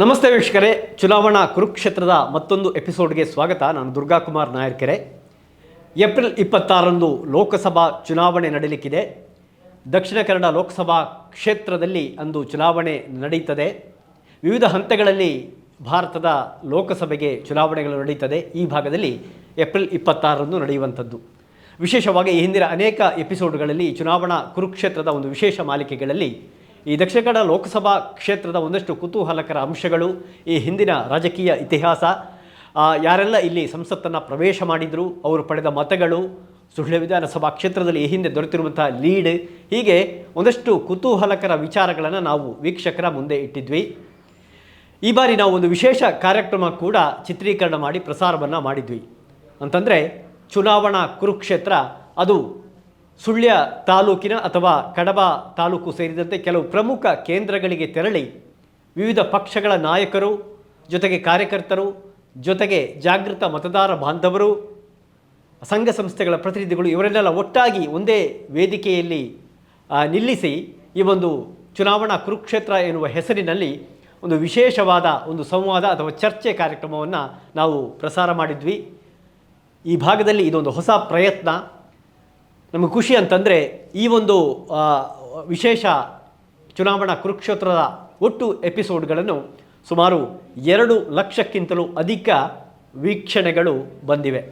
ನಮಸ್ತೆ ವೀಕ್ಷಕರೇ, ಚುನಾವಣಾ ಕುರುಕ್ಷೇತ್ರದ ಮತ್ತೊಂದು ಎಪಿಸೋಡ್ಗೆ ಸ್ವಾಗತ. ನಾನು ದುರ್ಗಾ ಕುಮಾರ್ ನಾಯರ್ಕೆರೆ. ಏಪ್ರಿಲ್ ಇಪ್ಪತ್ತಾರರಂದು ಲೋಕಸಭಾ ಚುನಾವಣೆ ನಡೆಯಲಿಕ್ಕಿದೆ ದಕ್ಷಿಣ ಕನ್ನಡ ಲೋಕಸಭಾ ಕ್ಷೇತ್ರದಲ್ಲಿ ಅಂದು ಚುನಾವಣೆ ನಡೆಯುತ್ತದೆ ವಿವಿಧ ಹಂತಗಳಲ್ಲಿ ಭಾರತದ ಲೋಕಸಭೆಗೆ ಚುನಾವಣೆಗಳು ನಡೆಯುತ್ತದೆ ಈ ಭಾಗದಲ್ಲಿ ಏಪ್ರಿಲ್ ಇಪ್ಪತ್ತಾರರಂದು ನಡೆಯುವಂಥದ್ದು. ವಿಶೇಷವಾಗಿ ಈ ಹಿಂದಿನ ಅನೇಕ ಎಪಿಸೋಡ್ಗಳಲ್ಲಿ ಚುನಾವಣಾ ಕುರುಕ್ಷೇತ್ರದ ಒಂದು ವಿಶೇಷ ಮಾಲಿಕೆಗಳಲ್ಲಿ ಈ ದಕ್ಷಿಣ ಕನ್ನಡ ಲೋಕಸಭಾ ಕ್ಷೇತ್ರದ ಒಂದಷ್ಟು ಕುತೂಹಲಕರ ಅಂಶಗಳು, ಈ ಹಿಂದಿನ ರಾಜಕೀಯ ಇತಿಹಾಸ ಯಾರೆಲ್ಲ ಇಲ್ಲಿ ಸಂಸತ್ತನ್ನು ಪ್ರವೇಶ ಮಾಡಿದರು, ಅವರು ಪಡೆದ ಮತಗಳು, ಸುಳ್ಯ ವಿಧಾನಸಭಾ ಕ್ಷೇತ್ರದಲ್ಲಿ ಈ ಹಿಂದೆ ದೊರೆತಿರುವಂಥ ಲೀಡ್, ಹೀಗೆ ಒಂದಷ್ಟು ಕುತೂಹಲಕರ ವಿಚಾರಗಳನ್ನು ನಾವು ವೀಕ್ಷಕರ ಮುಂದೆ ಇಟ್ಟಿದ್ವಿ. ಈ ಬಾರಿ ನಾವು ಒಂದು ವಿಶೇಷ ಕಾರ್ಯಕ್ರಮ ಕೂಡ ಚಿತ್ರೀಕರಣ ಮಾಡಿ ಪ್ರಸಾರವನ್ನು ಮಾಡಿದ್ವಿ. ಅಂತಂದರೆ ಚುನಾವಣಾ ಕುರುಕ್ಷೇತ್ರ, ಅದು ಸುಳ್ಯ ತಾಲೂಕಿನ ಅಥವಾ ಕಡಬ ತಾಲೂಕು ಸೇರಿದಂತೆ ಕೆಲವು ಪ್ರಮುಖ ಕೇಂದ್ರಗಳಿಗೆ ತೆರಳಿ ವಿವಿಧ ಪಕ್ಷಗಳ ನಾಯಕರು, ಜೊತೆಗೆ ಕಾರ್ಯಕರ್ತರು, ಜೊತೆಗೆ ಜಾಗೃತ ಮತದಾರ ಬಾಂಧವರು, ಸಂಘ ಸಂಸ್ಥೆಗಳ ಪ್ರತಿನಿಧಿಗಳು ಇವರನ್ನೆಲ್ಲ ಒಟ್ಟಾಗಿ ಒಂದೇ ವೇದಿಕೆಯಲ್ಲಿ ನಿಲ್ಲಿಸಿ ಈ ಒಂದು ಚುನಾವಣಾ ಕುರುಕ್ಷೇತ್ರ ಎನ್ನುವ ಹೆಸರಿನಲ್ಲಿ ಒಂದು ವಿಶೇಷವಾದ ಒಂದು ಸಂವಾದ ಅಥವಾ ಚರ್ಚೆ ಕಾರ್ಯಕ್ರಮವನ್ನು ನಾವು ಪ್ರಸಾರ ಮಾಡಿದ್ವಿ. ಈ ಭಾಗದಲ್ಲಿ ಇದೊಂದು ಹೊಸ ಪ್ರಯತ್ನ. ನಮಗೆ ಖುಷಿ ಅಂತಂದರೆ ಈ ಒಂದು ವಿಶೇಷ ಚುನಾವಣಾ ಕುರುಕ್ಷೇತ್ರದ ಒಟ್ಟು ಎಪಿಸೋಡ್ಗಳನ್ನು ಸುಮಾರು ಎರಡು ಲಕ್ಷಕ್ಕಿಂತಲೂ ಅಧಿಕ ವೀಕ್ಷಣೆಗಳು ಬಂದಿವೆ.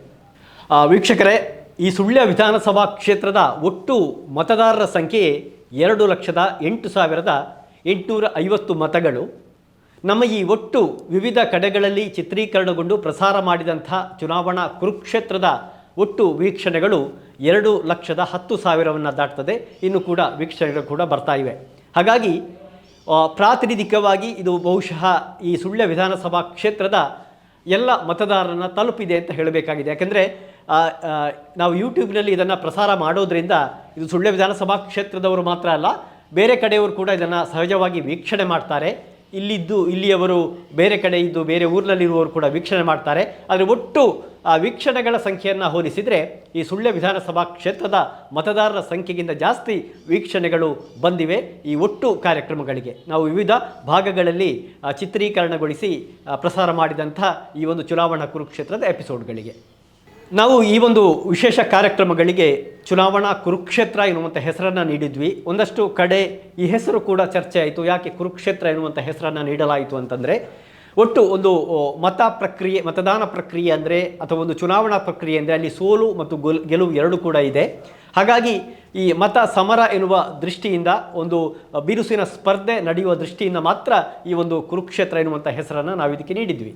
ವೀಕ್ಷಕರೇ, ಈ ಸುಳ್ಯ ವಿಧಾನಸಭಾ ಕ್ಷೇತ್ರದ ಒಟ್ಟು ಮತದಾರರ ಸಂಖ್ಯೆ ಎರಡು ಲಕ್ಷದ ಎಂಟು ಸಾವಿರದ ಎಂಟುನೂರ ಐವತ್ತು ಮತಗಳು. ನಮ್ಮ ಈ ಒಟ್ಟು ವಿವಿಧ ಕಡೆಗಳಲ್ಲಿ ಚಿತ್ರೀಕರಣಗೊಂಡು ಪ್ರಸಾರ ಮಾಡಿದಂಥ ಚುನಾವಣಾ ಕುರುಕ್ಷೇತ್ರದ ಒಟ್ಟು ವೀಕ್ಷಣೆಗಳು ಎರಡು ಲಕ್ಷದ ಹತ್ತು ಸಾವಿರವನ್ನು ದಾಟ್ತದೆ. ಇನ್ನು ಕೂಡ ವೀಕ್ಷಣೆಗಳು ಕೂಡ ಬರ್ತಾ ಇವೆ. ಹಾಗಾಗಿ ಪ್ರಾತಿನಿಧಿಕವಾಗಿ ಇದು ಬಹುಶಃ ಈ ಸುಳ್ಯ ವಿಧಾನಸಭಾ ಕ್ಷೇತ್ರದ ಎಲ್ಲ ಮತದಾರರನ್ನು ತಲುಪಿದೆ ಅಂತ ಹೇಳಬೇಕಾಗಿದೆ. ಯಾಕೆಂದರೆ ನಾವು ಯೂಟ್ಯೂಬ್ನಲ್ಲಿ ಇದನ್ನು ಪ್ರಸಾರ ಮಾಡೋದ್ರಿಂದ ಇದು ಸುಳ್ಯ ವಿಧಾನಸಭಾ ಕ್ಷೇತ್ರದವರು ಮಾತ್ರ ಅಲ್ಲ, ಬೇರೆ ಕಡೆಯವರು ಕೂಡ ಇದನ್ನು ಸಹಜವಾಗಿ ವೀಕ್ಷಣೆ ಮಾಡ್ತಾರೆ. ಇಲ್ಲಿದ್ದು, ಇಲ್ಲಿಯವರು ಬೇರೆ ಕಡೆ ಇದ್ದು, ಬೇರೆ ಊರಿನಲ್ಲಿರುವವರು ಕೂಡ ವೀಕ್ಷಣೆ ಮಾಡ್ತಾರೆ. ಆದರೆ ಒಟ್ಟು ಆ ವೀಕ್ಷಣೆಗಳ ಸಂಖ್ಯೆಯನ್ನು ಹೋಲಿಸಿದರೆ ಈ ಸುಳ್ಯ ವಿಧಾನಸಭಾ ಕ್ಷೇತ್ರದ ಮತದಾರರ ಸಂಖ್ಯೆಗಿಂತ ಜಾಸ್ತಿ ವೀಕ್ಷಣೆಗಳು ಬಂದಿವೆ ಈ ಒಟ್ಟು ಕಾರ್ಯಕ್ರಮಗಳಿಗೆ. ನಾವು ವಿವಿಧ ಭಾಗಗಳಲ್ಲಿ ಚಿತ್ರೀಕರಣಗೊಳಿಸಿ ಪ್ರಸಾರ ಮಾಡಿದಂಥ ಈ ಒಂದು ಚುನಾವಣಾ ಕುರುಕ್ಷೇತ್ರದ ಎಪಿಸೋಡ್ಗಳಿಗೆ. ನಾವು ಈ ಒಂದು ವಿಶೇಷ ಕಾರ್ಯಕ್ರಮಗಳಿಗೆ ಚುನಾವಣಾ ಕುರುಕ್ಷೇತ್ರ ಎನ್ನುವಂಥ ಹೆಸರನ್ನು ನೀಡಿದ್ವಿ. ಒಂದಷ್ಟು ಕಡೆ ಈ ಹೆಸರು ಕೂಡ ಚರ್ಚೆ ಆಯಿತು. ಯಾಕೆ ಕುರುಕ್ಷೇತ್ರ ಎನ್ನುವಂಥ ಹೆಸರನ್ನು ನೀಡಲಾಯಿತು ಅಂತಂದರೆ, ಒಟ್ಟು ಒಂದು ಮತ ಪ್ರಕ್ರಿಯೆ, ಮತದಾನ ಪ್ರಕ್ರಿಯೆ ಅಂದರೆ, ಅಥವಾ ಒಂದು ಚುನಾವಣಾ ಪ್ರಕ್ರಿಯೆ ಅಂದರೆ ಅಲ್ಲಿ ಸೋಲು ಮತ್ತು ಗೋಲ್, ಗೆಲುವು ಎರಡೂ ಕೂಡ ಇದೆ. ಹಾಗಾಗಿ ಈ ಮತ ಸಮರ ಎನ್ನುವ ದೃಷ್ಟಿಯಿಂದ, ಒಂದು ಬಿರುಸಿನ ಸ್ಪರ್ಧೆ ನಡೆಯುವ ದೃಷ್ಟಿಯಿಂದ ಮಾತ್ರ ಈ ಒಂದು ಕುರುಕ್ಷೇತ್ರ ಎನ್ನುವಂಥ ಹೆಸರನ್ನು ನಾವು ಇದಕ್ಕೆ ನೀಡಿದ್ವಿ.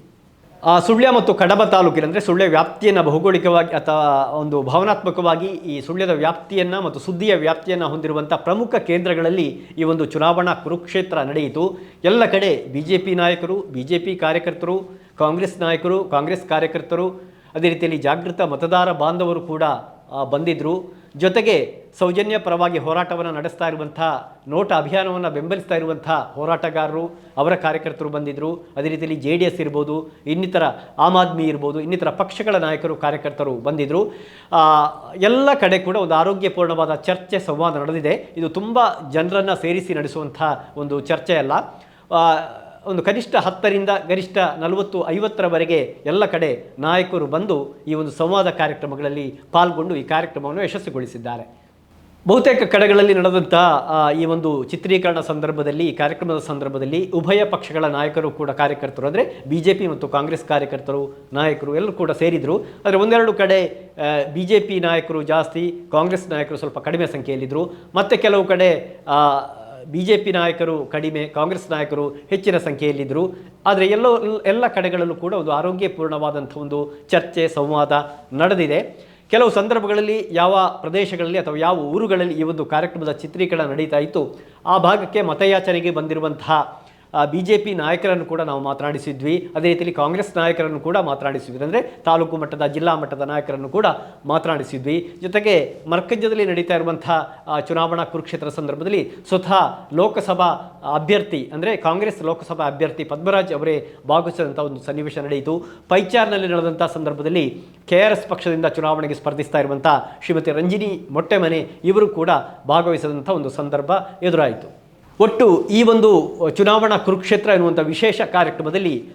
ಸುಳ್ಯ ಮತ್ತು ಕಡಬ ತಾಲೂಕಿನ ಅಂದರೆ ಸುಳ್ಯ ವ್ಯಾಪ್ತಿಯನ್ನು ಭೌಗೋಳಿಕವಾಗಿ ಅಥವಾ ಒಂದು ಭಾವನಾತ್ಮಕವಾಗಿ ಈ ಸುಳ್ಯದ ವ್ಯಾಪ್ತಿಯನ್ನು ಮತ್ತು ಸುದ್ದಿಯ ವ್ಯಾಪ್ತಿಯನ್ನು ಹೊಂದಿರುವಂಥ ಪ್ರಮುಖ ಕೇಂದ್ರಗಳಲ್ಲಿ ಈ ಒಂದು ಚುನಾವಣಾ ಕುರುಕ್ಷೇತ್ರ ನಡೆಯಿತು. ಎಲ್ಲ ಕಡೆ ಬಿ ಜೆ ಪಿ ನಾಯಕರು ಬಿ ಜೆ ಪಿ ಕಾರ್ಯಕರ್ತರು, ಕಾಂಗ್ರೆಸ್ ನಾಯಕರು, ಕಾಂಗ್ರೆಸ್ ಕಾರ್ಯಕರ್ತರು, ಅದೇ ರೀತಿಯಲ್ಲಿ ಜಾಗೃತ ಮತದಾರ ಬಾಂಧವರು ಕೂಡ ಬಂದಿದ್ದರು ಜೊತೆಗೆ ಸೌಜನ್ಯ ಪರವಾಗಿ ಹೋರಾಟವನ್ನು ನಡೆಸ್ತಾ ಇರುವಂಥ, ನೋಟ ಅಭಿಯಾನವನ್ನು ಬೆಂಬಲಿಸ್ತಾ ಇರುವಂಥ ಹೋರಾಟಗಾರರು, ಅವರ ಕಾರ್ಯಕರ್ತರು ಬಂದಿದ್ದರು ಅದೇ ರೀತಿಯಲ್ಲಿ ಜೆ ಡಿ ಎಸ್ ಇರ್ಬೋದು, ಇನ್ನಿತರ ಆಮ್ ಆದ್ಮಿ ಇರ್ಬೋದು, ಇನ್ನಿತರ ಪಕ್ಷಗಳ ನಾಯಕರು, ಕಾರ್ಯಕರ್ತರು ಬಂದಿದ್ದರು ಎಲ್ಲ ಕಡೆ ಕೂಡ ಒಂದು ಆರೋಗ್ಯಪೂರ್ಣವಾದ ಚರ್ಚೆ, ಸಂವಾದ ನಡೆದಿದೆ. ಇದು ತುಂಬ ಜನರನ್ನು ಸೇರಿಸಿ ನಡೆಸುವಂಥ ಒಂದು ಚರ್ಚೆ ಅಲ್ಲ ಒಂದು ಕನಿಷ್ಠ ಹತ್ತರಿಂದ ಗರಿಷ್ಠ ನಲವತ್ತು ಐವತ್ತರವರೆಗೆ ಎಲ್ಲ ಕಡೆ ನಾಯಕರು ಬಂದು ಈ ಒಂದು ಸಂವಾದ ಕಾರ್ಯಕ್ರಮಗಳಲ್ಲಿ ಪಾಲ್ಗೊಂಡು ಈ ಕಾರ್ಯಕ್ರಮವನ್ನು ಯಶಸ್ವಿಗೊಳಿಸಿದ್ದಾರೆ. ಬಹುತೇಕ ಕಡೆಗಳಲ್ಲಿ ನಡೆದಂಥ ಈ ಒಂದು ಚಿತ್ರೀಕರಣ ಸಂದರ್ಭದಲ್ಲಿ, ಈ ಕಾರ್ಯಕ್ರಮದ ಸಂದರ್ಭದಲ್ಲಿ ಉಭಯ ಪಕ್ಷಗಳ ನಾಯಕರು ಕೂಡ ಕಾರ್ಯಕರ್ತರು, ಅಂದರೆ ಬಿ ಜೆ ಪಿ ಮತ್ತು ಕಾಂಗ್ರೆಸ್ ಕಾರ್ಯಕರ್ತರು, ನಾಯಕರು ಎಲ್ಲರೂ ಕೂಡ ಸೇರಿದರು. ಆದರೆ ಒಂದೆರಡು ಕಡೆ ಬಿ ಜೆ ಪಿ ನಾಯಕರು ಜಾಸ್ತಿ, ಕಾಂಗ್ರೆಸ್ ನಾಯಕರು ಸ್ವಲ್ಪ ಕಡಿಮೆ ಸಂಖ್ಯೆಯಲ್ಲಿದ್ದರು ಮತ್ತು ಕೆಲವು ಕಡೆ ಬಿ ಜೆ ಪಿ ನಾಯಕರು ಕಡಿಮೆ, ಕಾಂಗ್ರೆಸ್ ನಾಯಕರು ಹೆಚ್ಚಿನ ಸಂಖ್ಯೆಯಲ್ಲಿದ್ದರು. ಆದರೆ ಎಲ್ಲೋ, ಎಲ್ಲ ಕಡೆಗಳಲ್ಲೂ ಕೂಡ ಒಂದು ಆರೋಗ್ಯಪೂರ್ಣವಾದಂಥ ಒಂದು ಚರ್ಚೆ, ಸಂವಾದ ನಡೆದಿದೆ. ಕೆಲವು ಸಂದರ್ಭಗಳಲ್ಲಿ ಯಾವ ಪ್ರದೇಶಗಳಲ್ಲಿ ಅಥವಾ ಯಾವ ಊರುಗಳಲ್ಲಿ ಈ ಒಂದು ಕಾರ್ಯಕ್ರಮದ ಚಿತ್ರೀಕರಣ ನಡೀತಾ ಇತ್ತು, ಆ ಭಾಗಕ್ಕೆ ಮತಯಾಚನೆಗೆ ಬಂದಿರುವಂತಹ ಬಿ ಜೆ ಪಿ ನಾಯಕರನ್ನು ಕೂಡ ನಾವು ಮಾತನಾಡಿಸಿದ್ವಿ. ಅದೇ ರೀತಿಯಲ್ಲಿ ಕಾಂಗ್ರೆಸ್ ನಾಯಕರನ್ನು ಕೂಡ ಮಾತನಾಡಿಸಿದ್ವಿ. ಅಂದರೆ ತಾಲೂಕು ಮಟ್ಟದ, ಜಿಲ್ಲಾ ಮಟ್ಟದ ನಾಯಕರನ್ನು ಕೂಡ ಮಾತನಾಡಿಸಿದ್ವಿ. ಜೊತೆಗೆ ಮರ್ಕಜ್ಜದಲ್ಲಿ ನಡೀತಾ ಇರುವಂಥ ಚುನಾವಣಾ ಕುರುಕ್ಷೇತ್ರ ಸಂದರ್ಭದಲ್ಲಿ ಸ್ವತಃ ಲೋಕಸಭಾ ಅಭ್ಯರ್ಥಿ, ಅಂದರೆ ಕಾಂಗ್ರೆಸ್ ಲೋಕಸಭಾ ಅಭ್ಯರ್ಥಿ ಪದ್ಮರಾಜ್ ಅವರೇ ಭಾಗವಹಿಸಿದಂಥ ಒಂದು ಸನ್ನಿವೇಶ ನಡೆಯಿತು. ಪೈಚಾರ್ನಲ್ಲಿ ನಡೆದಂಥ ಸಂದರ್ಭದಲ್ಲಿ ಕೆ ಆರ್ ಎಸ್ ಪಕ್ಷದಿಂದ ಚುನಾವಣೆಗೆ ಸ್ಪರ್ಧಿಸ್ತಾ ಇರುವಂಥ ಶ್ರೀಮತಿ ರಂಜಿನಿ ಮೊಟ್ಟೆಮನೆ ಇವರು ಕೂಡ ಭಾಗವಹಿಸಿದಂಥ ಒಂದು ಸಂದರ್ಭ ಎದುರಾಯಿತು. ಒಟ್ಟು ಈ ಒಂದು ಚುನಾವಣಾ ಕುರುಕ್ಷೇತ್ರ ಎನ್ನುವಂಥ ವಿಶೇಷ ಕಾರ್ಯಕ್ರಮದಲ್ಲಿ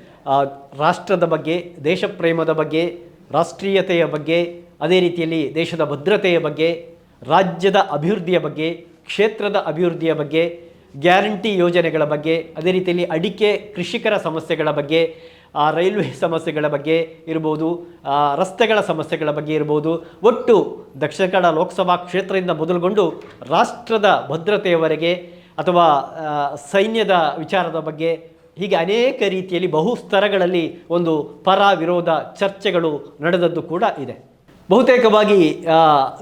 ರಾಷ್ಟ್ರದ ಬಗ್ಗೆ ದೇಶ ಪ್ರೇಮದ ಬಗ್ಗೆ, ರಾಷ್ಟ್ರೀಯತೆಯ ಬಗ್ಗೆ, ಅದೇ ರೀತಿಯಲ್ಲಿ ದೇಶದ ಭದ್ರತೆಯ ಬಗ್ಗೆ, ರಾಜ್ಯದ ಅಭಿವೃದ್ಧಿಯ ಬಗ್ಗೆ, ಕ್ಷೇತ್ರದ ಅಭಿವೃದ್ಧಿಯ ಬಗ್ಗೆ, ಗ್ಯಾರಂಟಿ ಯೋಜನೆಗಳ ಬಗ್ಗೆ, ಅದೇ ರೀತಿಯಲ್ಲಿ ಅಡಿಕೆ ಕೃಷಿಕರ ಸಮಸ್ಯೆಗಳ ಬಗ್ಗೆ, ಆ, ರೈಲ್ವೆ ಸಮಸ್ಯೆಗಳ ಬಗ್ಗೆ ಇರ್ಬೋದು ರಸ್ತೆಗಳ ಸಮಸ್ಯೆಗಳ ಬಗ್ಗೆ ಇರ್ಬೋದು, ಒಟ್ಟು ದಕ್ಷಿಣ ಕನ್ನಡ ಲೋಕಸಭಾ ಕ್ಷೇತ್ರದಿಂದ ಮೊದಲುಗೊಂಡು ರಾಷ್ಟ್ರದ ಭದ್ರತೆಯವರೆಗೆ ಅಥವಾ ಸೈನ್ಯದ ವಿಚಾರದ ಬಗ್ಗೆ ಹೀಗೆ ಅನೇಕ ರೀತಿಯಲ್ಲಿ ಬಹು ಸ್ತರಗಳಲ್ಲಿ ಒಂದು ಪರ ವಿರೋಧ ಚರ್ಚೆಗಳು ನಡೆದದ್ದು ಕೂಡ ಇದೆ. ಬಹುತೇಕವಾಗಿ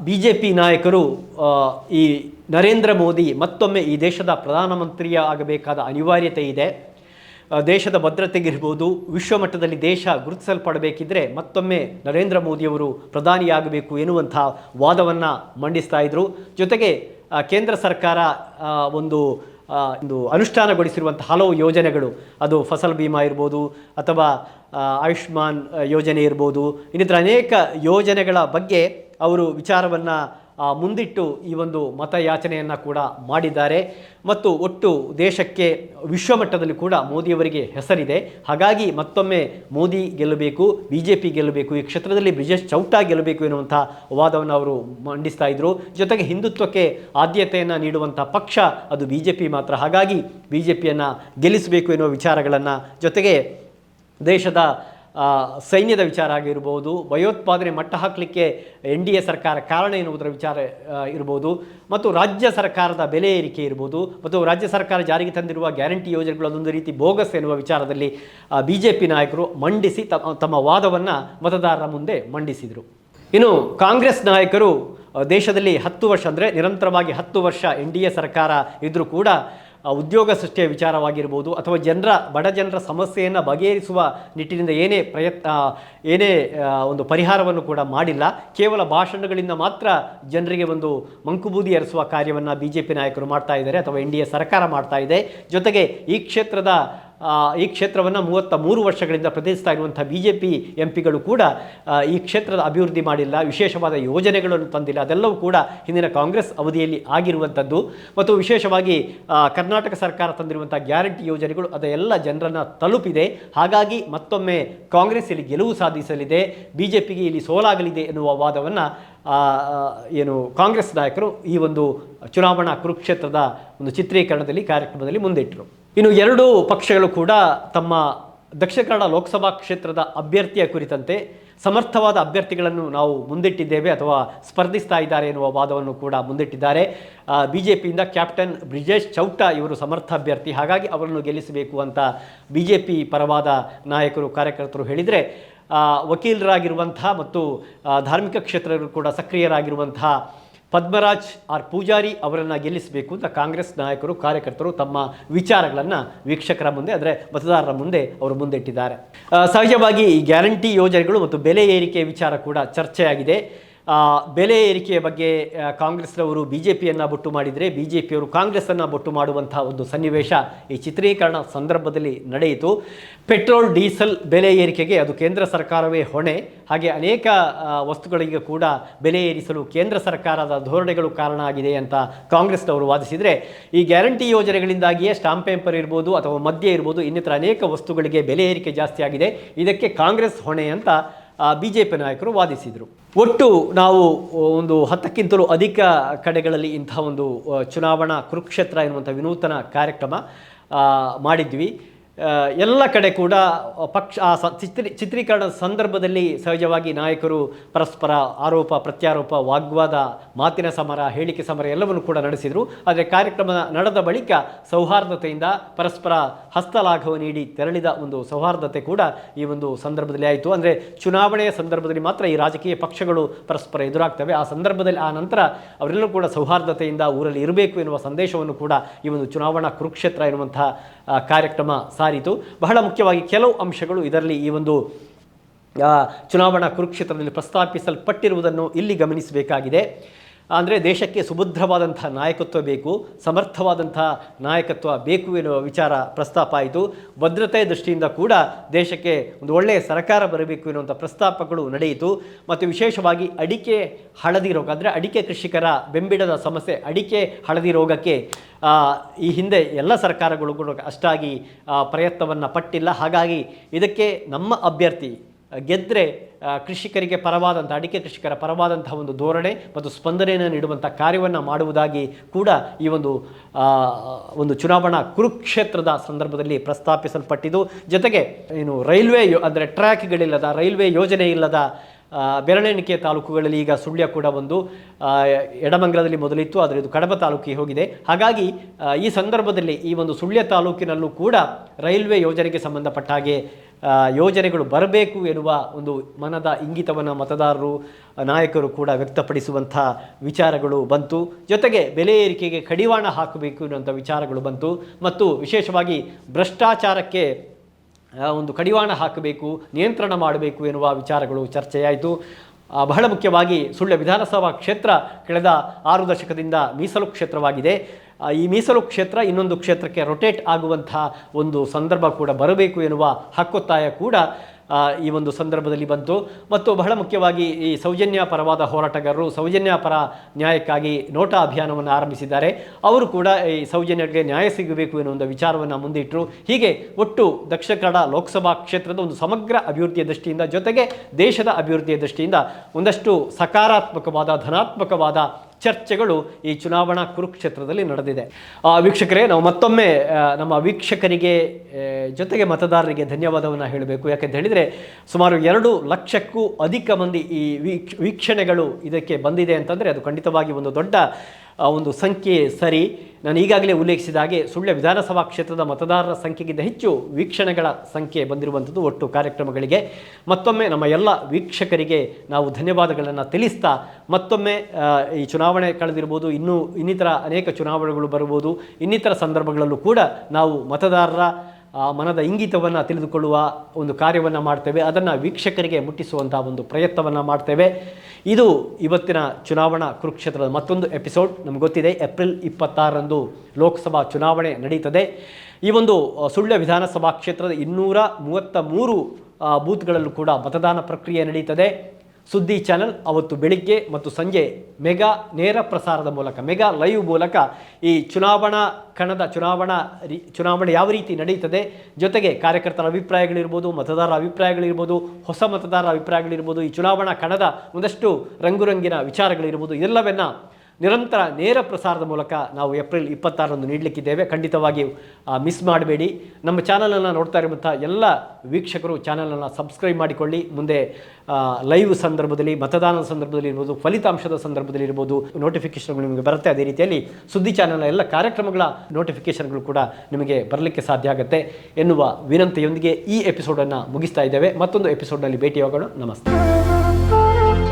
ಬಿ ಜೆ ಪಿ ನಾಯಕರು ಈ ನರೇಂದ್ರ ಮೋದಿ ಮತ್ತೊಮ್ಮೆ ಈ ದೇಶದ ಪ್ರಧಾನಮಂತ್ರಿಯ ಆಗಬೇಕಾದ ಅನಿವಾರ್ಯತೆ ಇದೆ. ದೇಶದ ಭದ್ರತೆಗಿರ್ಬೋದು ವಿಶ್ವಮಟ್ಟದಲ್ಲಿ ದೇಶ ಗುರುತಿಸಲ್ಪಡಬೇಕಿದ್ರೆ ಮತ್ತೊಮ್ಮೆ ನರೇಂದ್ರ ಮೋದಿಯವರು ಪ್ರಧಾನಿಯಾಗಬೇಕು ಎನ್ನುವಂಥ ವಾದವನ್ನು ಮಂಡಿಸ್ತಾ ಇದ್ದರು ಜೊತೆಗೆ ಕೇಂದ್ರ ಸರ್ಕಾರ ಒಂದು ಒಂದು ಅನುಷ್ಠಾನಗೊಳಿಸಿರುವಂಥ ಹಲವು ಯೋಜನೆಗಳು. ಅದು ಫಸಲ್ ಭೀಮಾ ಇರ್ಬೋದು, ಅಥವಾ ಆಯುಷ್ಮಾನ್ ಯೋಜನೆ ಇರ್ಬೋದು. ಇನ್ನಿತರ ಅನೇಕ ಯೋಜನೆಗಳ ಬಗ್ಗೆ ಅವರು ವಿಚಾರವನ್ನು ಮುಂದಿಟ್ಟು ಈ ಒಂದು ಮತಯಾಚನೆಯನ್ನು ಕೂಡ ಮಾಡಿದ್ದಾರೆ. ಮತ್ತು ಒಟ್ಟು ದೇಶಕ್ಕೆ ವಿಶ್ವಮಟ್ಟದಲ್ಲಿ ಕೂಡ ಮೋದಿಯವರಿಗೆ ಹೆಸರಿದೆ. ಹಾಗಾಗಿ ಮತ್ತೊಮ್ಮೆ ಮೋದಿ ಗೆಲ್ಲಬೇಕು ಬಿ ಜೆ ಪಿ ಗೆಲ್ಲಬೇಕು, ಈ ಕ್ಷೇತ್ರದಲ್ಲಿ ಬ್ರಿಜೇಶ್ ಚೌಟಾ ಗೆಲ್ಲಬೇಕು ಎನ್ನುವಂಥ ವಾದವನ್ನು ಅವರು ಮಂಡಿಸ್ತಾ ಇದ್ದರು ಜೊತೆಗೆ ಹಿಂದುತ್ವಕ್ಕೆ ಆದ್ಯತೆಯನ್ನು ನೀಡುವಂಥ ಪಕ್ಷ ಅದು ಬಿ ಜೆ ಪಿ ಮಾತ್ರ. ಹಾಗಾಗಿ ಬಿ ಜೆ ಪಿಯನ್ನು ಗೆಲ್ಲಿಸಬೇಕು ಎನ್ನುವ ವಿಚಾರಗಳನ್ನು ಜೊತೆಗೆ ದೇಶದ ಸೈನ್ಯದ ವಿಚಾರ ಆಗಿರ್ಬೋದು, ಭಯೋತ್ಪಾದನೆ ಮಟ್ಟ ಹಾಕಲಿಕ್ಕೆ ಎನ್ ಡಿ ಎ ಸರ್ಕಾರ ಕಾರಣ ಎನ್ನುವುದರ ವಿಚಾರ ಇರ್ಬೋದು, ಮತ್ತು ರಾಜ್ಯ ಸರ್ಕಾರದ ಬೆಲೆ ಏರಿಕೆ ಇರ್ಬೋದು, ಮತ್ತು ರಾಜ್ಯ ಸರ್ಕಾರ ಜಾರಿಗೆ ತಂದಿರುವ ಗ್ಯಾರಂಟಿ ಯೋಜನೆಗಳು ಅದೊಂದು ರೀತಿ ಬೋಗಸ್ ಎನ್ನುವ ವಿಚಾರದಲ್ಲಿ ಬಿ ಜೆ ಪಿ ನಾಯಕರು ಮಂಡಿಸಿ ತಮ್ಮ ವಾದವನ್ನು ಮತದಾರರ ಮುಂದೆ ಮಂಡಿಸಿದರು. ಇನ್ನು ಕಾಂಗ್ರೆಸ್ ನಾಯಕರು ದೇಶದಲ್ಲಿ ಹತ್ತು ವರ್ಷ ಅಂದರೆ ನಿರಂತರವಾಗಿ ಹತ್ತು ವರ್ಷ ಎನ್ ಡಿ ಎ ಸರ್ಕಾರ ಇದ್ದರೂ ಕೂಡ ಉದ್ಯೋಗ ಸೃಷ್ಟಿಯ ವಿಚಾರವಾಗಿರ್ಬೋದು ಅಥವಾ ಜನರ, ಬಡ ಜನರ ಸಮಸ್ಯೆಯನ್ನು ಬಗೆಹರಿಸುವ ನಿಟ್ಟಿನಿಂದ ಏನೇ ಪ್ರಯತ್ನ, ಏನೇ ಒಂದು ಪರಿಹಾರವನ್ನು ಕೂಡ ಮಾಡಿಲ್ಲ. ಕೇವಲ ಭಾಷಣಗಳಿಂದ ಮಾತ್ರ ಜನರಿಗೆ ಒಂದು ಮಂಕುಬೂದಿ ಎರಸುವ ಕಾರ್ಯವನ್ನು ಬಿ ಜೆ ಪಿ ನಾಯಕರು ಮಾಡ್ತಾ ಇದ್ದಾರೆ ಅಥವಾ ಎನ್ ಡಿ ಎ ಸರ್ಕಾರ ಮಾಡ್ತಾ ಇದೆ. ಜೊತೆಗೆ ಈ ಕ್ಷೇತ್ರದ ಈ ಕ್ಷೇತ್ರವನ್ನು ಮೂವತ್ತ ಮೂರು ವರ್ಷಗಳಿಂದ ಪ್ರತಿನಿಧಿಸ್ತಾ ಇರುವಂಥ ಬಿ ಜೆ ಪಿ ಎಂ ಪಿಗಳು ಕೂಡ ಈ ಕ್ಷೇತ್ರದ ಅಭಿವೃದ್ಧಿ ಮಾಡಿಲ್ಲ, ವಿಶೇಷವಾದ ಯೋಜನೆಗಳನ್ನು ತಂದಿಲ್ಲ, ಅದೆಲ್ಲವೂ ಕೂಡ ಹಿಂದಿನ ಕಾಂಗ್ರೆಸ್ ಅವಧಿಯಲ್ಲಿ ಆಗಿರುವಂಥದ್ದು. ಮತ್ತು ವಿಶೇಷವಾಗಿ ಕರ್ನಾಟಕ ಸರ್ಕಾರ ತಂದಿರುವಂಥ ಗ್ಯಾರಂಟಿ ಯೋಜನೆಗಳು, ಅದೆಲ್ಲ ಜನರನ್ನು ತಲುಪಿದೆ. ಹಾಗಾಗಿ ಮತ್ತೊಮ್ಮೆ ಕಾಂಗ್ರೆಸ್ ಇಲ್ಲಿ ಗೆಲುವು ಸಾಧಿಸಲಿದೆ ಬಿ ಜೆ ಪಿಗೆ ಇಲ್ಲಿ ಸೋಲಾಗಲಿದೆ ಎನ್ನುವ ವಾದವನ್ನು ಏನು ಕಾಂಗ್ರೆಸ್ ನಾಯಕರು ಈ ಒಂದು ಚುನಾವಣಾ ಕುರುಕ್ಷೇತ್ರದ ಒಂದು ಚಿತ್ರೀಕರಣದಲ್ಲಿ ಕಾರ್ಯಕ್ರಮದಲ್ಲಿ ಮುಂದಿಟ್ಟರು. ಇನ್ನು ಎರಡೂ ಪಕ್ಷಗಳು ಕೂಡ ತಮ್ಮ ದಕ್ಷಿಣ ಕನ್ನಡ ಲೋಕಸಭಾ ಕ್ಷೇತ್ರದ ಅಭ್ಯರ್ಥಿಯ ಕುರಿತಂತೆ ಸಮರ್ಥವಾದ ಅಭ್ಯರ್ಥಿಗಳನ್ನು ನಾವು ಮುಂದಿಟ್ಟಿದ್ದೇವೆ ಅಥವಾ ಸ್ಪರ್ಧಿಸ್ತಾ ಇದ್ದಾರೆ ಎನ್ನುವ ವಾದವನ್ನು ಕೂಡ ಮುಂದಿಟ್ಟಿದ್ದಾರೆ. ಬಿ ಜೆ ಪಿಯಿಂದ ಕ್ಯಾಪ್ಟನ್ ಬ್ರಿಜೇಶ್ ಚೌಟಾ ಇವರು ಸಮರ್ಥ ಅಭ್ಯರ್ಥಿ. ಹಾಗಾಗಿ ಅವರನ್ನು ಗೆಲ್ಲಿಸಬೇಕು ಅಂತ ಬಿ ಜೆ ಪಿ ಪರವಾದ ನಾಯಕರು, ಕಾರ್ಯಕರ್ತರು ಹೇಳಿದರೆ ವಕೀಲರಾಗಿರುವಂಥ ಮತ್ತು ಧಾರ್ಮಿಕ ಕ್ಷೇತ್ರಗಳು ಕೂಡ ಸಕ್ರಿಯರಾಗಿರುವಂತಹ ಪದ್ಮರಾಜ್ ಆರ್ ಪೂಜಾರಿ ಅವರನ್ನು ಗೆಲ್ಲಿಸಬೇಕು ಅಂತ ಕಾಂಗ್ರೆಸ್ ನಾಯಕರು, ಕಾರ್ಯಕರ್ತರು ತಮ್ಮ ವಿಚಾರಗಳನ್ನು ವೀಕ್ಷಕರ ಮುಂದೆ, ಅಂದರೆ ಮತದಾರರ ಮುಂದೆ ಅವರು ಮುಂದಿಟ್ಟಿದ್ದಾರೆ. ಸಹಜವಾಗಿ ಈ ಗ್ಯಾರಂಟಿ ಯೋಜನೆಗಳು ಮತ್ತು ಬೆಲೆ ಏರಿಕೆ ವಿಚಾರ ಕೂಡ ಚರ್ಚೆಯಾಗಿದೆ. ಬೆಲೆ ಏರಿಕೆಯ ಬಗ್ಗೆ ಕಾಂಗ್ರೆಸ್ನವರು ಬಿ ಜೆ ಪಿಯನ್ನು ಬೊಟ್ಟು ಮಾಡಿದರೆ ಬಿ ಜೆ ಪಿಯವರು ಕಾಂಗ್ರೆಸ್ಸನ್ನು ಬೊಟ್ಟು ಮಾಡುವಂಥ ಒಂದು ಸನ್ನಿವೇಶ ಈ ಚಿತ್ರೀಕರಣ ಸಂದರ್ಭದಲ್ಲಿ ನಡೆಯಿತು. ಪೆಟ್ರೋಲ್, ಡೀಸೆಲ್ ಬೆಲೆ ಏರಿಕೆಗೆ ಅದು ಕೇಂದ್ರ ಸರ್ಕಾರವೇ ಹೊಣೆ. ಹಾಗೆ ಅನೇಕ ವಸ್ತುಗಳಿಗೆ ಕೂಡ ಬೆಲೆ ಏರಿಸಲು ಕೇಂದ್ರ ಸರ್ಕಾರದ ಧೋರಣೆಗಳು ಕಾರಣ ಆಗಿದೆ ಅಂತ ಕಾಂಗ್ರೆಸ್ನವರು ವಾದಿಸಿದರೆ, ಈ ಗ್ಯಾರಂಟಿ ಯೋಜನೆಗಳಿಂದಾಗಿಯೇ ಸ್ಟಾಂಪ್ ಪೇಪರ್ ಇರ್ಬೋದು ಅಥವಾ ಮದ್ಯ ಇರ್ಬೋದು ಇನ್ನಿತರ ಅನೇಕ ವಸ್ತುಗಳಿಗೆ ಬೆಲೆ ಏರಿಕೆ ಜಾಸ್ತಿ ಆಗಿದೆ. ಇದಕ್ಕೆ ಕಾಂಗ್ರೆಸ್ ಹೊಣೆ ಅಂತ ಬಿ ಜೆ ಪಿ ನಾಯಕರು ವಾದಿಸಿದರು. ಒಟ್ಟು ನಾವು ಒಂದು ಹತ್ತಕ್ಕಿಂತಲೂ ಅಧಿಕ ಕಡೆಗಳಲ್ಲಿ ಇಂಥ ಒಂದು ಚುನಾವಣಾ ಕುರುಕ್ಷೇತ್ರ ಎನ್ನುವಂಥ ವಿನೂತನ ಕಾರ್ಯಕ್ರಮ ಮಾಡಿದ್ವಿ. ಎಲ್ಲ ಕಡೆ ಕೂಡ ಪಕ್ಷ, ಆ ಚಿತ್ರೀ ಚಿತ್ರೀಕರಣದ ಸಂದರ್ಭದಲ್ಲಿ ಸಹಜವಾಗಿ ನಾಯಕರು ಪರಸ್ಪರ ಆರೋಪ, ಪ್ರತ್ಯಾರೋಪ, ವಾಗ್ವಾದ, ಮಾತಿನ ಸಮರ, ಹೇಳಿಕೆ ಸಮರ ಎಲ್ಲವನ್ನು ಕೂಡ ನಡೆಸಿದರು. ಆದರೆ ಕಾರ್ಯಕ್ರಮ ನಡೆದ ಬಳಿಕ ಸೌಹಾರ್ದತೆಯಿಂದ ಪರಸ್ಪರ ಹಸ್ತಲಾಘವ ನೀಡಿ ತೆರಳಿದ ಒಂದು ಸೌಹಾರ್ದತೆ ಕೂಡ ಈ ಒಂದು ಸಂದರ್ಭದಲ್ಲಿ ಆಯಿತು. ಅಂದರೆ ಚುನಾವಣೆಯ ಸಂದರ್ಭದಲ್ಲಿ ಮಾತ್ರ ಈ ರಾಜಕೀಯ ಪಕ್ಷಗಳು ಪರಸ್ಪರ ಎದುರಾಗ್ತವೆ. ಆ ಸಂದರ್ಭದಲ್ಲಿ ಆ ನಂತರ ಅವರೆಲ್ಲರೂ ಕೂಡ ಸೌಹಾರ್ದತೆಯಿಂದ ಊರಲ್ಲಿ ಇರಬೇಕು ಎನ್ನುವ ಸಂದೇಶವನ್ನು ಕೂಡ ಈ ಒಂದು ಚುನಾವಣಾ ಕುರುಕ್ಷೇತ್ರ ಎನ್ನುವಂತಹ ಕಾರ್ಯಕ್ರಮ ಸಾರಿತು. ಬಹಳ ಮುಖ್ಯವಾಗಿ ಕೆಲವು ಅಂಶಗಳು ಇದರಲ್ಲಿ ಈ ಒಂದು ಚುನಾವಣಾ ಕುರುಕ್ಷೇತ್ರದಲ್ಲಿ ಪ್ರಸ್ತಾಪಿಸಲ್ಪಟ್ಟಿರುವುದನ್ನು ಇಲ್ಲಿ ಗಮನಿಸಬೇಕಾಗಿದೆ. ಅಂದರೆ ದೇಶಕ್ಕೆ ಸುಭದ್ರವಾದಂಥ ನಾಯಕತ್ವ ಬೇಕು, ಸಮರ್ಥವಾದಂಥ ನಾಯಕತ್ವ ಬೇಕು ಎನ್ನುವ ವಿಚಾರ ಪ್ರಸ್ತಾಪ ಆಯಿತು. ಭದ್ರತೆ ದೃಷ್ಟಿಯಿಂದ ಕೂಡ ದೇಶಕ್ಕೆ ಒಂದು ಒಳ್ಳೆಯ ಸರ್ಕಾರ ಬರಬೇಕು ಎನ್ನುವಂಥ ಪ್ರಸ್ತಾಪಗಳು ನಡೆಯಿತು. ಮತ್ತು ವಿಶೇಷವಾಗಿ ಅಡಿಕೆ ಹಳದಿ ರೋಗ, ಅಂದರೆ ಅಡಿಕೆ ಕೃಷಿಕರ ಬೆಂಬಿಡದ ಸಮಸ್ಯೆ, ಅಡಿಕೆ ಹಳದಿ ರೋಗಕ್ಕೆ ಈ ಹಿಂದೆ ಎಲ್ಲ ಸರ್ಕಾರಗಳು ಕೂಡ ಅಷ್ಟಾಗಿ ಪ್ರಯತ್ನವನ್ನು ಪಟ್ಟಿಲ್ಲ. ಹಾಗಾಗಿ ಇದಕ್ಕೆ ನಮ್ಮ ಅಭ್ಯರ್ಥಿ ಗೆದ್ದರೆ ಕೃಷಿಕರಿಗೆ ಪರವಾದಂಥ, ಅಡಿಕೆ ಕೃಷಿಕರ ಪರವಾದಂಥ ಒಂದು ಧೋರಣೆ ಮತ್ತು ಸ್ಪಂದನೆಯನ್ನು ನೀಡುವಂಥ ಕಾರ್ಯವನ್ನು ಮಾಡುವುದಾಗಿ ಕೂಡ ಈ ಒಂದು ಒಂದು ಚುನಾವಣಾ ಕುರುಕ್ಷೇತ್ರದ ಸಂದರ್ಭದಲ್ಲಿ ಪ್ರಸ್ತಾಪಿಸಲ್ಪಟ್ಟಿದ್ದು. ಜೊತೆಗೆ ಏನು ರೈಲ್ವೆ ಯೋ, ಅಂದರೆ ಟ್ರ್ಯಾಕ್ಗಳಿಲ್ಲದ, ರೈಲ್ವೆ ಯೋಜನೆ ಇಲ್ಲದ ಬೆರಳೆಣಿಕೆ ತಾಲೂಕುಗಳಲ್ಲಿ ಈಗ ಸುಳ್ಯ ಕೂಡ ಒಂದು ಎಡಮಂಗಲದಲ್ಲಿ ಮೊದಲಿತ್ತು, ಆದರೆ ಇದು ಕಡಬ ತಾಲೂಕಿಗೆ ಹೋಗಿದೆ. ಹಾಗಾಗಿ ಈ ಸಂದರ್ಭದಲ್ಲಿ ಈ ಒಂದು ಸುಳ್ಯ ತಾಲೂಕಿನಲ್ಲೂ ಕೂಡ ರೈಲ್ವೆ ಯೋಜನೆಗೆ ಸಂಬಂಧಪಟ್ಟ ಹಾಗೆ ಯೋಜನೆಗಳು ಬರಬೇಕು ಎನ್ನುವ ಒಂದು ಮನದ ಇಂಗಿತವನ್ನು ಮತದಾರರು, ನಾಯಕರು ಕೂಡ ವ್ಯಕ್ತಪಡಿಸುವಂಥ ವಿಚಾರಗಳು ಬಂತು. ಜೊತೆಗೆ ಬೆಲೆ ಏರಿಕೆಗೆ ಕಡಿವಾಣ ಹಾಕಬೇಕು ಎನ್ನುವಂಥ ವಿಚಾರಗಳು ಬಂತು. ಮತ್ತು ವಿಶೇಷವಾಗಿ ಭ್ರಷ್ಟಾಚಾರಕ್ಕೆ ಒಂದು ಕಡಿವಾಣ ಹಾಕಬೇಕು, ನಿಯಂತ್ರಣ ಮಾಡಬೇಕು ಎನ್ನುವ ವಿಚಾರಗಳು ಚರ್ಚೆಯಾಯಿತು. ಬಹಳ ಮುಖ್ಯವಾಗಿ ಸುಳ್ಯ ವಿಧಾನಸಭಾ ಕ್ಷೇತ್ರ, ಕಳೆದ ಆರು ದಶಕದಿಂದ ಮೀಸಲು ಕ್ಷೇತ್ರವಾಗಿದೆ. ಈ ಮೀಸಲು ಕ್ಷೇತ್ರ ಇನ್ನೊಂದು ಕ್ಷೇತ್ರಕ್ಕೆ ರೊಟೇಟ್ ಆಗುವಂಥ ಒಂದು ಸಂದರ್ಭ ಕೂಡ ಬರಬೇಕು ಎನ್ನುವ ಹಕ್ಕೊತ್ತಾಯ ಕೂಡ ಈ ಒಂದು ಸಂದರ್ಭದಲ್ಲಿ ಬಂತು. ಮತ್ತು ಬಹಳ ಮುಖ್ಯವಾಗಿ ಈ ಸೌಜನ್ಯ ಪರವಾದ ಹೋರಾಟಗಾರರು ಸೌಜನ್ಯ ಪರ ನ್ಯಾಯಕ್ಕಾಗಿ ನೋಟಾ ಅಭಿಯಾನವನ್ನು ಆರಂಭಿಸಿದ್ದಾರೆ. ಅವರು ಕೂಡ ಈ ಸೌಜನ್ಯಕ್ಕೆ ನ್ಯಾಯ ಸಿಗಬೇಕು ಎನ್ನುವ ಒಂದು ವಿಚಾರವನ್ನು ಮುಂದಿಟ್ಟರು ಹೀಗೆ ಒಟ್ಟು ದಕ್ಷಿಣ ಕನ್ನಡ ಲೋಕಸಭಾ ಕ್ಷೇತ್ರದ ಒಂದು ಸಮಗ್ರ ಅಭಿವೃದ್ಧಿಯ ದೃಷ್ಟಿಯಿಂದ ಜೊತೆಗೆ ದೇಶದ ಅಭಿವೃದ್ಧಿಯ ದೃಷ್ಟಿಯಿಂದ ಒಂದಷ್ಟು ಸಕಾರಾತ್ಮಕವಾದ, ಧನಾತ್ಮಕವಾದ ಚರ್ಚೆಗಳು ಈ ಚುನಾವಣಾ ಕುರುಕ್ಷೇತ್ರದಲ್ಲಿ ನಡೆದಿದೆ. ಆ, ವೀಕ್ಷಕರೇ ನಾವು ಮತ್ತೊಮ್ಮೆ ನಮ್ಮ ವೀಕ್ಷಕರಿಗೆ ಜೊತೆಗೆ ಮತದಾರರಿಗೆ ಧನ್ಯವಾದವನ್ನು ಹೇಳಬೇಕು. ಯಾಕೆಂತ ಹೇಳಿದರೆ ಸುಮಾರು ಎರಡು ಲಕ್ಷಕ್ಕೂ ಅಧಿಕ ಮಂದಿ ಈ ವೀಕ್ಷ ವೀಕ್ಷಣೆಗಳು ಇದಕ್ಕೆ ಬಂದಿದೆ ಅಂತಂದರೆ ಅದು ಖಂಡಿತವಾಗಿ ಒಂದು ದೊಡ್ಡ ಆ, ಒಂದು ಸಂಖ್ಯೆ ಸರಿ. ನಾನು ಈಗಾಗಲೇ ಉಲ್ಲೇಖಿಸಿದ ಹಾಗೆ ಸುಳ್ಯ ವಿಧಾನಸಭಾ ಕ್ಷೇತ್ರದ ಮತದಾರರ ಸಂಖ್ಯೆಗಿಂತ ಹೆಚ್ಚು ವೀಕ್ಷಣೆಗಳ ಸಂಖ್ಯೆ ಬಂದಿರುವಂಥದ್ದು ಒಟ್ಟು ಕಾರ್ಯಕ್ರಮಗಳಿಗೆ. ಮತ್ತೊಮ್ಮೆ ನಮ್ಮ ಎಲ್ಲ ವೀಕ್ಷಕರಿಗೆ ನಾವು ಧನ್ಯವಾದಗಳನ್ನು ತಿಳಿಸ್ತಾ ಮತ್ತೊಮ್ಮೆ ಈ ಚುನಾವಣೆ ಕಳೆದಿರ್ಬೋದು ಇನ್ನೂ ಇನ್ನಿತರ ಅನೇಕ ಚುನಾವಣೆಗಳು ಬರ್ಬೋದು ಇನ್ನಿತರ ಸಂದರ್ಭಗಳಲ್ಲೂ ಕೂಡ ನಾವು ಮತದಾರರ ಮನದ ಇಂಗಿತವನ್ನು ತಿಳಿದುಕೊಳ್ಳುವ ಒಂದು ಕಾರ್ಯವನ್ನು ಮಾಡ್ತೇವೆ. ಅದನ್ನು ವೀಕ್ಷಕರಿಗೆ ಮುಟ್ಟಿಸುವಂಥ ಒಂದು ಪ್ರಯತ್ನವನ್ನು ಮಾಡ್ತೇವೆ. ಇದು ಇವತ್ತಿನ ಚುನಾವಣಾ ಕುರುಕ್ಷೇತ್ರದ ಮತ್ತೊಂದು ಎಪಿಸೋಡ್. ನಮ್ಗೆ ಗೊತ್ತಿದೆ, ಏಪ್ರಿಲ್ ಇಪ್ಪತ್ತಾರರಂದು ಲೋಕಸಭಾ ಚುನಾವಣೆ ನಡೆಯುತ್ತದೆ ಈ ಒಂದು ಸುಳ್ಯ ವಿಧಾನಸಭಾ ಕ್ಷೇತ್ರದ ಇನ್ನೂರ ಮೂವತ್ತ ಮೂರು ಬೂತ್ಗಳಲ್ಲೂ ಕೂಡ ಮತದಾನ ಪ್ರಕ್ರಿಯೆ ನಡೀತದೆ. ಸುದ್ದಿ ಚಾನೆಲ್ ಅವತ್ತು ಬೆಳಿಗ್ಗೆ ಮತ್ತು ಸಂಜೆ ಮೆಗಾ ನೇರ ಪ್ರಸಾರದ ಮೂಲಕ, ಮೆಗಾ ಲೈವ್ ಮೂಲಕ ಈ ಚುನಾವಣಾ ಕಣದ ಚುನಾವಣಾ ಚುನಾವಣೆ ಯಾವ ರೀತಿ ನಡೆಯುತ್ತದೆ, ಜೊತೆಗೆ ಕಾರ್ಯಕರ್ತರ ಅಭಿಪ್ರಾಯಗಳಿರ್ಬೋದು, ಮತದಾರರ ಅಭಿಪ್ರಾಯಗಳಿರ್ಬೋದು, ಹೊಸ ಮತದಾರರ ಅಭಿಪ್ರಾಯಗಳಿರ್ಬೋದು, ಈ ಚುನಾವಣಾ ಕಣದ ಒಂದಷ್ಟು ರಂಗುರಂಗಿನ ವಿಚಾರಗಳಿರ್ಬೋದು, ಇದೆಲ್ಲವನ್ನ ನಿರಂತರ ನೇರ ಪ್ರಸಾರದ ಮೂಲಕ ನಾವು ಏಪ್ರಿಲ್ ಇಪ್ಪತ್ತಾರರಂದು ನೀಡಲಿಕ್ಕಿದ್ದೇವೆ. ಖಂಡಿತವಾಗಿ ಮಿಸ್ ಮಾಡಬೇಡಿ. ನಮ್ಮ ಚಾನಲನ್ನು ನೋಡ್ತಾ ಇರುವಂಥ ಎಲ್ಲ ವೀಕ್ಷಕರು ಚಾನಲನ್ನು ಸಬ್ಸ್ಕ್ರೈಬ್ ಮಾಡಿಕೊಳ್ಳಿ. ಮುಂದೆ ಲೈವ್ ಸಂದರ್ಭದಲ್ಲಿ, ಮತದಾನದ ಸಂದರ್ಭದಲ್ಲಿ ಇರ್ಬೋದು, ಫಲಿತಾಂಶದ ಸಂದರ್ಭದಲ್ಲಿ ಇರ್ಬೋದು ನೋಟಿಫಿಕೇಷನ್ಗಳು ನಿಮಗೆ ಬರುತ್ತೆ. ಅದೇ ರೀತಿಯಲ್ಲಿ ಸುದ್ದಿ ಚಾನಲ್ನ ಎಲ್ಲ ಕಾರ್ಯಕ್ರಮಗಳ ನೋಟಿಫಿಕೇಷನ್ಗಳು ಕೂಡ ನಿಮಗೆ ಬರಲಿಕ್ಕೆ ಸಾಧ್ಯ ಆಗುತ್ತೆ ಎನ್ನುವ ವಿನಂತಿಯೊಂದಿಗೆ ಈ ಎಪಿಸೋಡನ್ನು ಮುಗಿಸ್ತಾ ಇದ್ದೇವೆ. ಮತ್ತೊಂದು ಎಪಿಸೋಡ್ನಲ್ಲಿ ಭೇಟಿಯಾಗೋಣ. ನಮಸ್ತೆ.